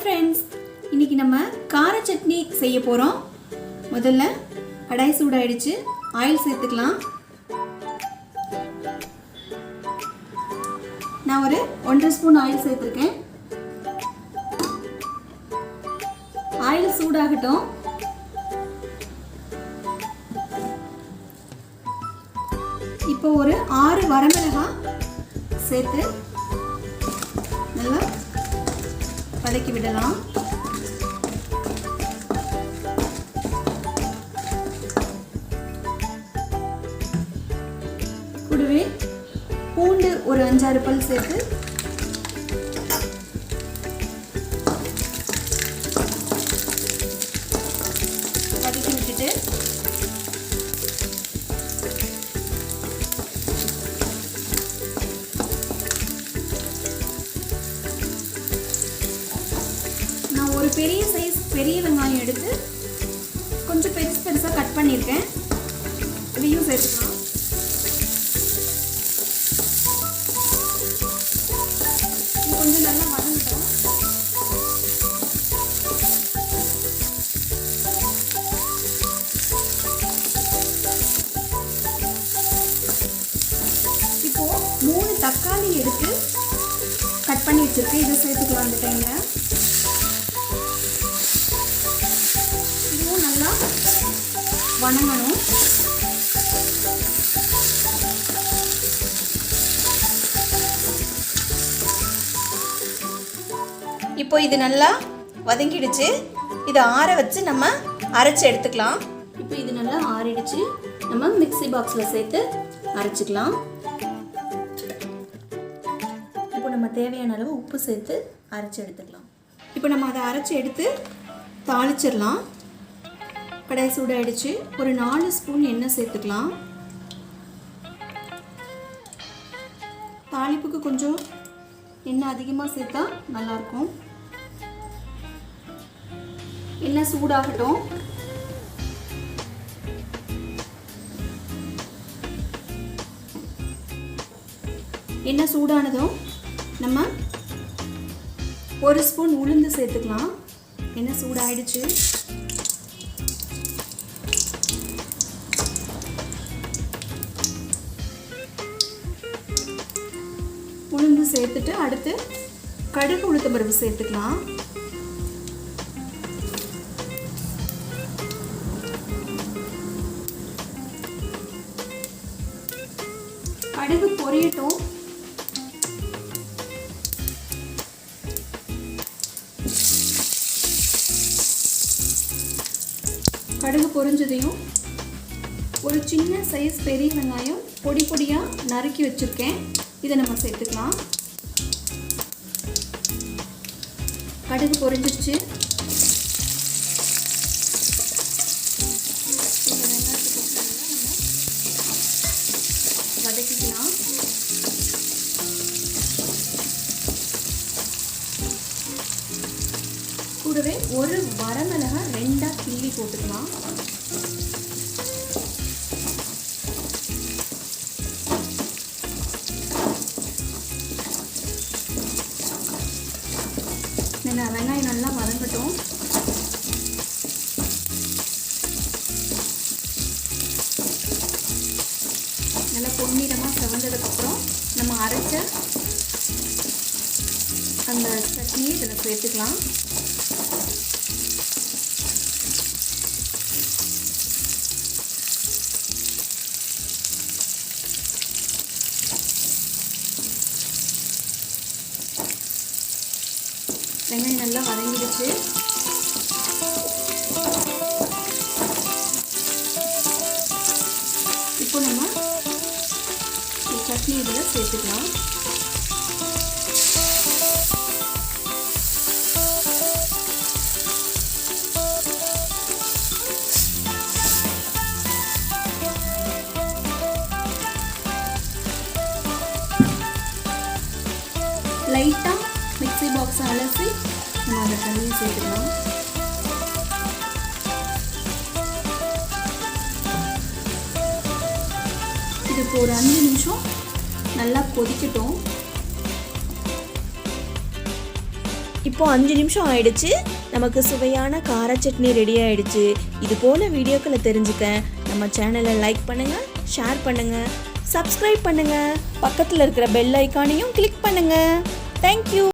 Friends இன்னைக்கு நம்ம கார சட்னி செய்ய போகிறோம் முதல்ல கடாய் சூடாயிடுச்சு. ஆயில் சேர்த்துக்கலாம். நான் ஒரு ஒன்றரை ஸ்பூன் ஆயில் சேர்த்துருக்கேன். ஆயில் சூடாகட்டும். இப்போ ஒரு ஆறு வரமிளகாய் சேர்த்து நல்லா வதக்கி விடலாம். கூடவே பூண்டு ஒரு அஞ்சாறு பல் சேர்த்து ஒரு பெரிய சைஸ் பெரிய வெங்காயம் எடுத்து கொஞ்சம் பெருசு பெருசாக கட் பண்ணியிருக்கேன். இதையும் சேர்த்துக்கலாம். கொஞ்சம் நல்லா வதங்கட்டும். இப்போ மூணு தக்காளி எடுத்து கட் பண்ணி வச்சிருக்கேன். இதை சேர்த்துக்கலாம் அந்த டைமில் வணங்கணும். இப்போ இது நல்லா வதங்கிடுச்சு. இதை ஆற வச்சு நம்ம அரைச்சி எடுத்துக்கலாம். இப்போ இது நல்லா ஆறிடுச்சு. நம்ம மிக்ஸி பாக்ஸில் சேர்த்து அரைச்சிக்கலாம். இப்போ நம்ம தேவையான அளவு உப்பு சேர்த்து அரைச்சி எடுத்துக்கலாம். இப்போ நம்ம அதை அரைச்சி எடுத்து தாளிச்சிடலாம். கடாய் சூடாயிடுச்சு. ஒரு நாலு ஸ்பூன் எண்ணெய் சேர்த்துக்கலாம். தாளிப்புக்கு கொஞ்சம் எண்ணெய் அதிகமாக சேர்த்தா நல்லாயிருக்கும். எண்ணெய் சூடாகட்டும். எண்ணெய் சூடானதும் நம்ம ஒரு ஸ்பூன் உளுந்து சேர்த்துக்கலாம். எண்ணெய் சூடாயிடுச்சு. சேர்த்துட்டு அடுத்து கடுகு உளுத்தம் பருப்பு சேர்த்துக்கலாம். கடுகு பொரியட்டும். கடுகு பொரிஞ்சதையும் ஒரு சின்ன சைஸ் பெரிய வெங்காயம் பொடி பொடியாக நறுக்கி வச்சுருக்கேன். இதை நம்ம சேர்த்துக்கலாம். கடுகு பொரிஞ்சிருச்சு. வதக்கிக்கலாம். கூடவே ஒரு வரமிளகாய் ரெண்டாக கிள்ளி போட்டுக்கலாம். நல்லா வெங்காயம் நல்லா வதங்கட்டும். நல்லா பொன்னிறமாக செவந்ததுக்கப்புறம் நம்ம அரைச்ச அந்த சட்னியை இதில் சேர்த்துக்கலாம். வெங்காயம் நல்லா வதங்கிடுச்சு. இப்போ நம்ம சட்னி இதில் சேர்த்துக்கலாம். லைட்டாக பாக்ஸ் அலசி நம்ம அதை தண்ணியை சேர்த்துக்கலாம். இது இப்போ ஒரு அஞ்சு நிமிஷம் நல்லா கொதிக்கட்டும். இப்போ அஞ்சு நிமிஷம் ஆயிடுச்சு. நமக்கு சுவையான கார சட்னி ரெடி ஆயிடுச்சு. இது போல வீடியோக்களை தெரிஞ்சுக்க நம்ம சேனலை லைக் பண்ணுங்க ஷேர் பண்ணுங்க சப்ஸ்கிரைப் பண்ணுங்க. பக்கத்தில் இருக்கிற பெல் ஐக்கானையும் கிளிக் பண்ணுங்க. தேங்க்யூ